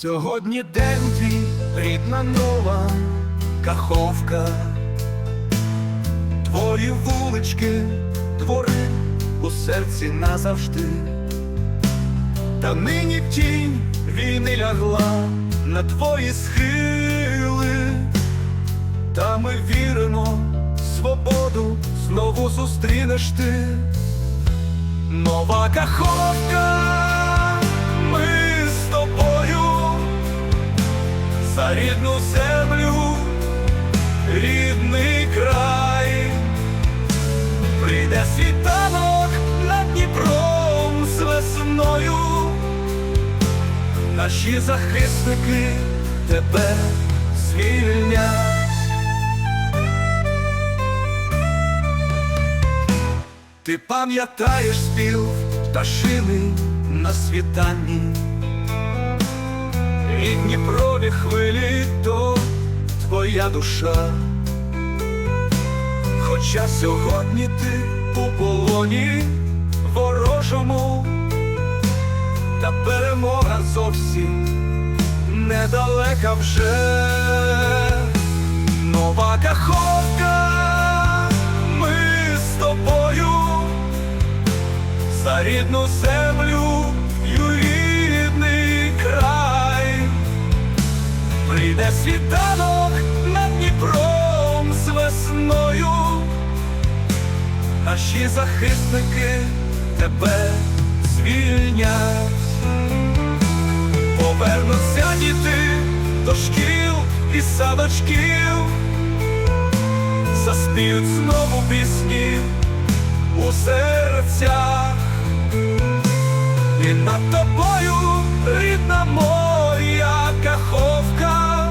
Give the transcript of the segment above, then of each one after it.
Сьогодні день твій, рідна нова каховка. Твої вулички, двори у серці назавжди. Та нині тінь війни лягла на твої схили, та ми віримо, свободу знову зустрінеш ти. Нова каховка, рідну землю, рідний край, прийде світанок над Дніпром з весною, наші захисники тебе звільнять. Ти пам'ятаєш спів пташини на світанні, і Дніпрові хвилі то твоя душа. Хоча сьогодні ти у полоні ворожому, та перемога зовсім недалека вже. Нова каховка, ми з тобою за рідну землю наші захисники тебе звільнять, повернуться діти до шкіл і садочків, заспіють знову пісні у серцях. І над тобою, рідна моя каховка,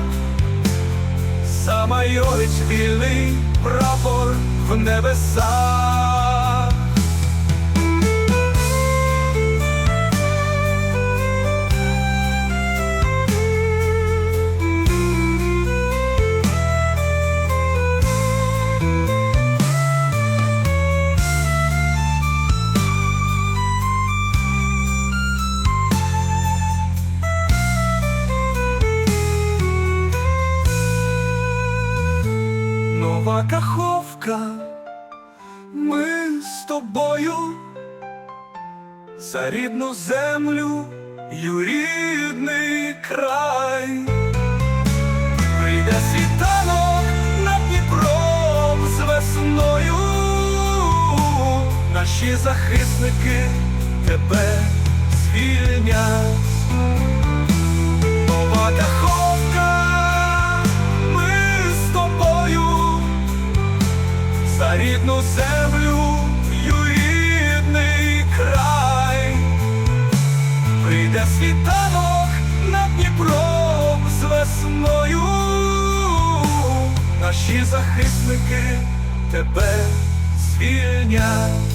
замайорить вільний прапор в небесах. Нова каховка, ми з тобою за рідну землю й рідний край. Прийде світанок над Дніпром з весною, наші захисники тебе звільнять. Нова наші захисники тебе звільнять.